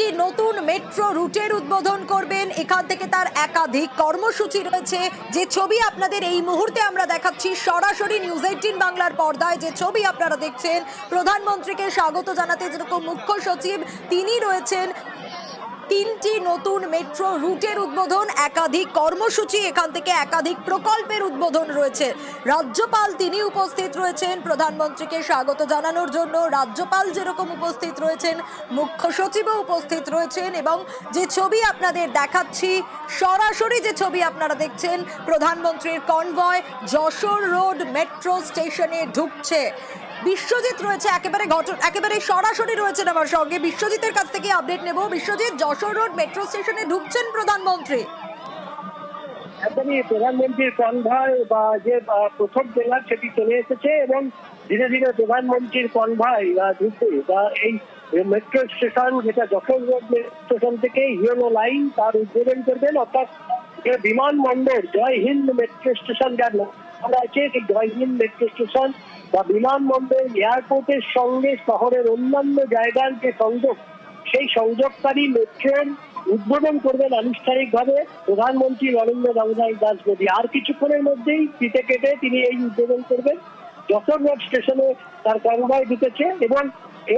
তিনটি নতুন মেট্রো রুটের উদ্বোধন করবেন। এখান থেকে তার একাধিক কর্মসূচি রয়েছে। যে ছবি আপনাদের এই মুহূর্তে আমরা দেখাচ্ছি, সরাসরি নিউজ এইটিন বাংলার পর্দায় যে ছবি আপনারা দেখছেন, প্রধানমন্ত্রীকে স্বাগত জানাতে যেরকম মুখ্য সচিব তিনি রয়েছেন তিনটি নতুন মেট্রো রুটের উদ্বোধন, একাধিক কর্মসূচি এখান থেকে, একাধিক প্রকল্পের উদ্বোধন রয়েছে। রাজ্যপাল তিনি উপস্থিত রয়েছেন, প্রধানমন্ত্রীকে স্বাগত জানানোর জন্য। রাজ্যপাল যেরকম উপস্থিত রয়েছেন, মুখ্য সচিবও উপস্থিত রয়েছেন এবং যে ছবি আপনাদের দেখাচ্ছি, সরাসরি যে ছবি আপনারা দেখছেন, প্রধানমন্ত্রীর কনভয় যশোর রোড মেট্রো স্টেশনে ঢুকছে। বিশ্বজিৎ রয়েছে একেবারে ঘটন একেবারে সরাসরি রয়েছেন আমার সঙ্গে। বিশ্বজিতের কাছ থেকে আপডেট নেব। বিশ্বজিৎ, যশোর রোড মেট্রো স্টেশনে ঢুকছেন প্রধানমন্ত্রী। একদমই প্রধানমন্ত্রীর কনভয় বা যে প্রথম জেলা সেটি চলে এসেছে এবং ধীরে ধীরে প্রধানমন্ত্রীর কনভয় ঢুকবে। বা এই মেট্রো স্টেশন যেটা যশোর রোড স্টেশন থেকে ইয়েলো লাইন তার উদ্বোধন করবেন, অর্থাৎ যে বিমানবন্দর, জয় হিন্দ মেট্রো স্টেশন যার আমরা আছে, সেই জয় হিন্দ মেট্রো স্টেশন বা বিমানবন্দর, এয়ারপোর্টের সঙ্গে শহরের অন্যান্য জায়গার যে সংযোগ, সেই সংযোগকারী মেট্রোর উদ্বোধন করবেন আনুষ্ঠানিকভাবে প্রধানমন্ত্রী নরেন্দ্র দামোদর দাস মোদী। আর কিছুক্ষণের মধ্যেই ফিতে কেটে তিনি এই উদ্বোধন করবেন। যশোর রোড স্টেশনে তার কনভয় ঢুকেছে এবং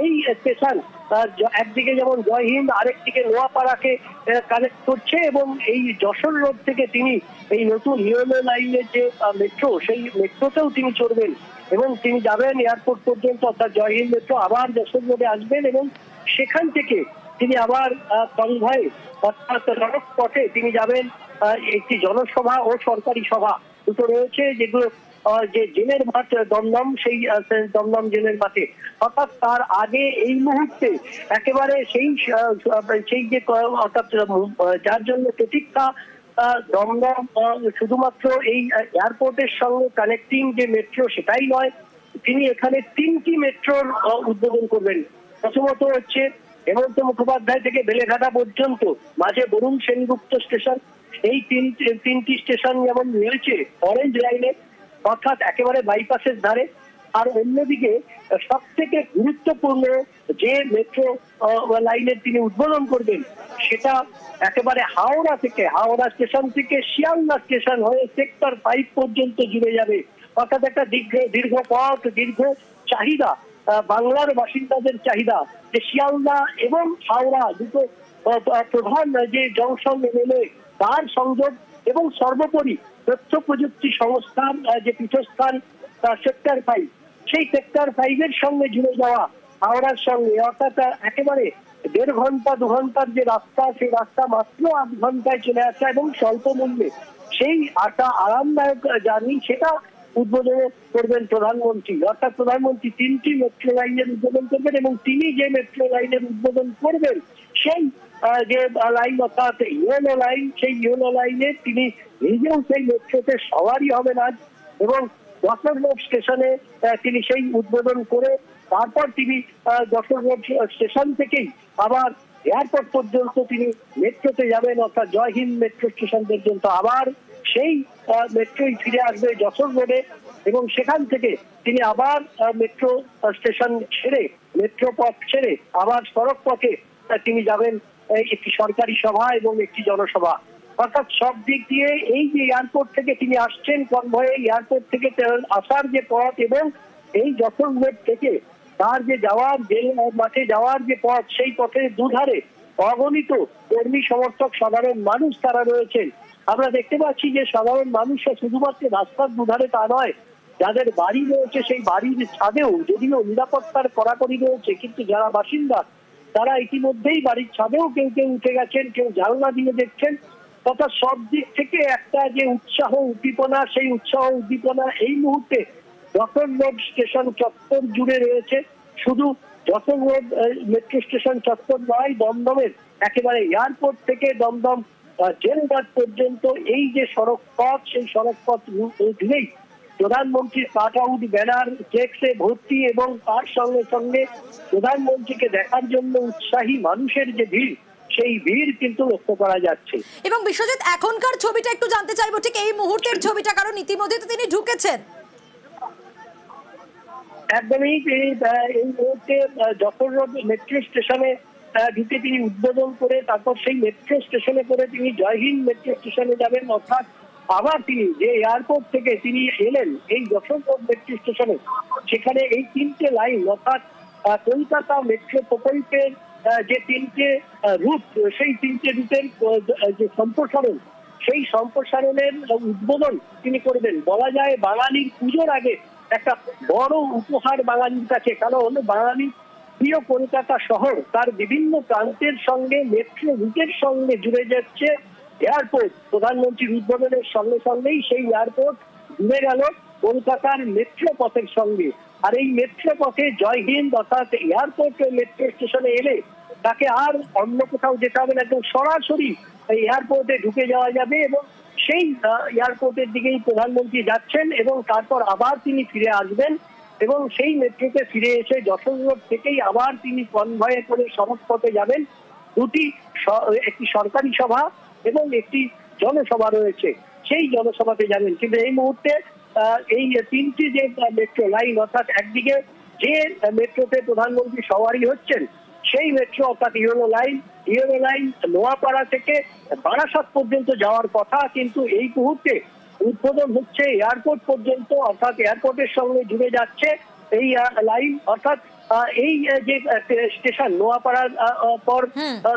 এই স্টেশন একদিকে যেমন জয় হিন্দ, আরেকদিকে নোয়াপাড়াকে কানেক্ট করছে এবং এই যশোর রোড থেকে তিনি এই নতুন ইউএনও লাইনের যে মেট্রো, সেই মেট্রোতেও তিনি চড়বেন। এবং তিনি যাবেন এয়ারপোর্ট পর্যন্ত, অর্থাৎ জয় হিন্দ মেট্রো আবার যশোর রোডে আসবেন এবং সেখান থেকে তিনি আবার কনভয়ে অর্থাৎ সড়ক পথে তিনি যাবেন একটি জনসভা ও সরকারি সভা দুটো রয়েছে যেগুলো যে জেলের মাঠ দমদম, সেই দমদম জেলের মাঠে। অর্থাৎ তার আগে এই মুহূর্তে একেবারে সেই সেই যে অর্থাৎ যার জন্য প্রতীক্ষা দমদম শুধুমাত্র এই এয়ারপোর্টের সঙ্গে কানেক্টিং যে মেট্রো সেটাই নয়, তিনি এখানে তিনটি মেট্রোর উদ্বোধন করবেন। প্রথমত হচ্ছে হেমন্ত মুখোপাধ্যায় থেকে বেলেঘাটা পর্যন্ত, মাঝে বরুণ সেনগুপ্ত স্টেশন। এই তিন, তিনটি স্টেশন যেমন রয়েছে অরেঞ্জ লাইনে অর্থাৎ একেবারে বাইপাসের ধারে। আর অন্যদিকে সব থেকে গুরুত্বপূর্ণ যে মেট্রো লাইনের তিনি উদ্বোধন করবেন সেটা একেবারে হাওড়া থেকে, হাওড়া স্টেশন থেকে শিয়ালদা স্টেশন হয়ে সেক্টর ফাইভ পর্যন্ত জুড়ে যাবে। অর্থাৎ একটা দীর্ঘ দীর্ঘ পথ, দীর্ঘ চাহিদা বাংলার বাসিন্দাদের চাহিদা যে শিয়ালদা এবং হাওড়া দুটো প্রধান যে জংশন মেলে তার সংযোগ এবং সর্বোপরি তথ্য প্রযুক্তি সংস্থান যে পীঠস্থান সেক্টর ফাইভ সেই সেক্টর ফাইভের সঙ্গে জুড়ে যাওয়া হাওড়ার সঙ্গে, অর্থাৎ একেবারে দেড় ঘণ্টা, দু ঘণ্টার যে রাস্তা, সেই রাস্তা মাত্র আধ ঘন্টায় চলে আসা এবং স্বল্প মূল্যে সেই আটা আরামদায়ক জার্নি সেটা উদ্বোধন করবেন প্রধানমন্ত্রী। অর্থাৎ প্রধানমন্ত্রী তিনটি মেট্রো লাইনের উদ্বোধন করবেন এবং তিনি যে মেট্রো লাইনের উদ্বোধন করবেন, সেই যে লাইন অর্থাৎ ইউএনও লাইন সেই ইউএনও লাইনে তিনি নিজেও সেই মেট্রোতে সবারই হবেন আজ এবং যশোর স্টেশনে তিনি সেই উদ্বোধন করে তারপর তিনি যশোর স্টেশন থেকেই আবার এয়ারপোর্ট পর্যন্ত তিনি মেট্রোতে যাবেন, অর্থাৎ জয় হিন্দ মেট্রো স্টেশন পর্যন্ত আবার সেই মেট্রোই ফিরে আসবে যশোর রোডে এবং সেখান থেকে তিনি আবার মেট্রো স্টেশন ছেড়ে মেট্রো পথ ছেড়ে আবার সড়ক পথে তিনি যাবেন একটি সরকারি সভা এবং একটি জনসভা। অর্থাৎ সব দিক দিয়ে এই যে এয়ারপোর্ট থেকে তিনি আসছেন, কনভয়ে এয়ারপোর্ট থেকে আসার যে পথ এবং এই যশোর রোড থেকে তার যে যাওয়ার, যে মাঠে যাওয়ার যে পথ, সেই পথের দুধারে অগণিত কর্মী সমর্থক সাধারণ মানুষ তারা রয়েছেন। আমরা দেখতে পাচ্ছি যে সাধারণ মানুষরা শুধুমাত্র রাস্তার দুধারে তা নয়, যাদের বাড়ি রয়েছে সেই বাড়ির ছাদেও যদিও নিরাপত্তার কড়াকড়ি রয়েছে, কিন্তু যারা বাসিন্দা, তারা ইতিমধ্যেই বাড়ির ছাদেও কেউ কেউ উঠে গেছেন, কেউ জানলা দিয়ে দেখছেন, তথা সব দিক থেকে একটা যে উৎসাহ উদ্দীপনা, সেই উৎসাহ উদ্দীপনা এই মুহূর্তে যশোর রোড স্টেশন চত্বর জুড়ে রয়েছে। শুধু যশোর রোড মেট্রো স্টেশন চত্বর নয়, দমদমের একেবারে এয়ারপোর্ট থেকে দমদম জেলঘাট পর্যন্ত এই যে সড়ক পথ, সেই সড়ক পথ জুড়েই প্রধানমন্ত্রীর কাট আউট ব্যানার চেকসে ভর্তি এবং তার সঙ্গে সঙ্গে প্রধানমন্ত্রীকে দেখার জন্য উৎসাহী মানুষের যে ভিড়, সেই ভিড় কিন্তু লক্ষ্য করা যাচ্ছে। এবং বিশ্বজিৎ, এখনকার ছবিটা একটু জানতে চাইব, ঠিক এই মুহূর্তের ছবিটা, কারণ ইতিমধ্যে তো তিনি ঢুকেছেন। একদমই এই এই মুহূর্তে রোড মেট্রো স্টেশনে ঢুকে তিনি উদ্বোধন করে, তারপর সেই মেট্রো স্টেশনে করে তিনি জয়হিন্দ মেট্রো স্টেশনে যাবেন। অর্থাৎ আবার তিনি যে এয়ারপোর্ট থেকে তিনি এলেন, এই যশোর মেট্রো স্টেশনে সেখানে এই তিনটে লাইন অর্থাৎ কলকাতা মেট্রো প্রকল্পের যে তিনটে রুট সেই তিনটে রুটের যে সম্প্রসারণ, সেই সম্প্রসারণের উদ্বোধন তিনি করবেন। বলা যায় বাঙালির পুজোর আগে একটা বড় উপহার বাঙালির কাছে, কারণ বাঙালি প্রিয় কলকাতা শহর, তার বিভিন্ন প্রান্তের সঙ্গে মেট্রো রুটের সঙ্গে জুড়ে যাচ্ছে এয়ারপোর্ট প্রধানমন্ত্রীর উদ্বোধনের সঙ্গে সঙ্গেই সেই এয়ারপোর্ট জুড়ে গেল কলকাতার মেট্রো পথের সঙ্গে। আর এই মেট্রো পথে জয় হিন্দ অর্থাৎ এয়ারপোর্ট মেট্রো স্টেশনে এলে তাকে আর অন্য কোথাও যেতে হবে না, একদম সরাসরি এয়ারপোর্টে ঢুকে যাওয়া যাবে এবং সেই এয়ারপোর্টের দিকেই প্রধানমন্ত্রী যাচ্ছেন এবং তারপর আবার তিনি ফিরে আসবেন এবং সেই মেট্রোতে ফিরে এসে যশোর থেকেই আবার তিনি কনভয়ে করে সড়ক যাবেন। দুটি একটি সরকারি সভা এবং একটি জনসভা রয়েছে। সেই জনসভাতে যাবেন। কিন্তু এই মুহূর্তে এই তিনটি যে মেট্রো লাইন অর্থাৎ একদিকে যে মেট্রোতে প্রধানমন্ত্রী সওয়ারি হচ্ছেন সেই মেট্রো অর্থাৎ yellow line yellow line Noapara থেকে বারাসাত পর্যন্ত যাওয়ার কথা কিন্তু এই মুহূর্তে উদ্বোধন হচ্ছে এয়ারপোর্ট পর্যন্ত অর্থাৎ এয়ারপোর্টের সঙ্গে জুড়ে যাচ্ছে এই লাইন অর্থাৎ এই যে স্টেশন নোয়াপাড়ার পর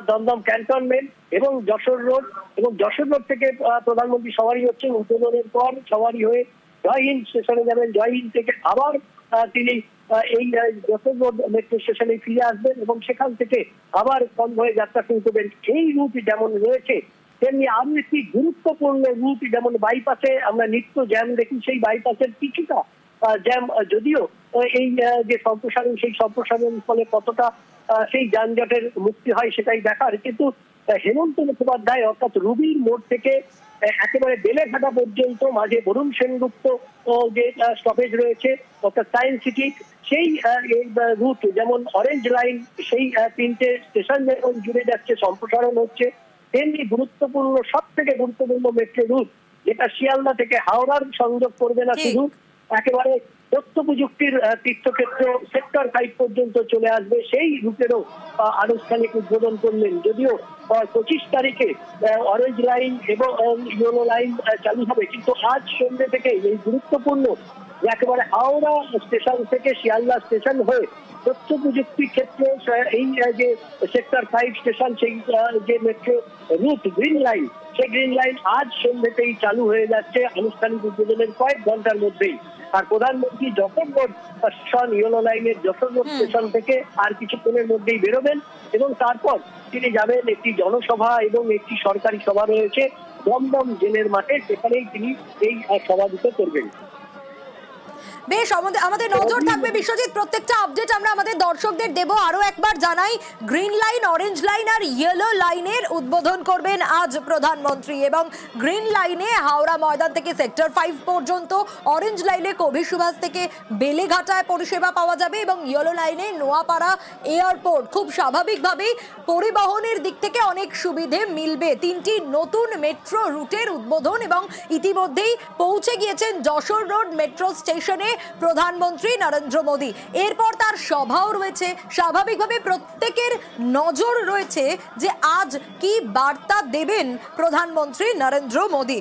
দমদম ক্যান্টনমেন্ট এবং যশোর রোড এবং যশোর রোড থেকে প্রধানমন্ত্রী সওয়ারি হচ্ছেন। উদ্বোধনের পর সওয়ারি হয়ে জয় হিন্দ স্টেশনে যাবেন। জয় হিন্দ থেকে আবার তিনি এই যশোর মেট্রো স্টেশনে ফিরে আসবেন এবং সেখান থেকে আবার কনভয়ে যাত্রা শুরু করবেন, এই রুট যেমন রয়েছে, তেমনি আরও একটি গুরুত্বপূর্ণ রুট যেমন বাইপাসে আমরা নিত্য জ্যাম দেখি, সেই বাইপাসের কিছুটা জ্যাম যদিও এই যে সম্প্রসারণ, সেই সম্প্রসারণ ফলে কতটা সেই যানজটের মুক্তি হয় সেটাই দেখার। কিন্তু হেমন্ত মুখোপাধ্যায় অর্থাৎ রুবির মোড় থেকে একেবারে বেলেঘাটা পর্যন্ত মাঝে বরুণ সেনগুপ্ত যে স্টপেজ রয়েছে অর্থাৎ সায়েন্স সিটি সেই রুট যেমন অরেঞ্জ লাইন সেই তিনটে স্টেশন যেমন জুড়ে যাচ্ছে সম্প্রসারণ হচ্ছে তেমনি গুরুত্বপূর্ণ সব থেকে গুরুত্বপূর্ণ মেট্রো রুট যেটা শিয়ালদা থেকে হাওড়ার সংযোগ করবে না শুধু একেবারে তথ্য প্রযুক্তির তীর্থক্ষেত্র সেক্টর ফাইভ পর্যন্ত চলে আসবে। সেই রুটেরও আনুষ্ঠানিক উদ্বোধন করলেন। যদিও পঁচিশ তারিখে অরেঞ্জ লাইন এবং ইয়েলো লাইন চালু হবে। কিন্তু আজ সন্ধ্যে থেকে এই গুরুত্বপূর্ণ, একেবারে হাওড়া স্টেশন থেকে শিয়ালদা স্টেশন হয়ে তথ্য প্রযুক্তি ক্ষেত্রে এই যে সেক্টর ফাইভ স্টেশন সেই যে মেট্রো রুট গ্রিন লাইন সেই গ্রিন লাইন আজ সন্ধ্যেতেই চালু হয়ে যাচ্ছে। আনুষ্ঠানিক উদ্বোধনের কয়েক ঘণ্টার মধ্যেই। আর প্রধানমন্ত্রী যশোরগড় স্টেশন ইয়েলো লাইনের যশোর স্টেশন থেকে আর কিছুক্ষণের মধ্যেই বেরোবেন এবং তারপর তিনি যাবেন একটি জনসভা এবং একটি সরকারি সভা রয়েছে দমদম জেলের মাঠে সেখানেই তিনি এই সভা দিতে করবেন। বেশ, আমাদের আমাদের নজর থাকবে বিশ্বজিৎ। প্রত্যেকটা আপডেট আমরা আমাদের দর্শকদের দেব। আরও একবার জানাই গ্রিন লাইন অরেঞ্জ লাইন আর ইয়েলো লাইনের উদ্বোধন করবেন আজ প্রধানমন্ত্রী এবং গ্রিন লাইনে হাওড়া ময়দান থেকে সেক্টর ফাইভ পর্যন্ত অরেঞ্জ লাইনে কবি সুভাষ থেকে বেলেঘাটায় পরিষেবা পাওয়া যাবে এবং ইয়েলো লাইনে নোয়াপাড়া এয়ারপোর্ট খুব স্বাভাবিকভাবেই পরিবহনের দিক থেকে অনেক সুবিধে মিলবে। তিনটি নতুন মেট্রো রুটের উদ্বোধন এবং ইতিমধ্যেই পৌঁছে গিয়েছেন যশোর রোড মেট্রো স্টেশনে প্রধানমন্ত্রী নরেন্দ্র মোদী। এরপর তার সভাও রয়েছে। স্বাভাবিকভাবে প্রত্যেকের নজর রয়েছে যে আজ কি বার্তা দেবেন প্রধানমন্ত্রী নরেন্দ্র মোদী।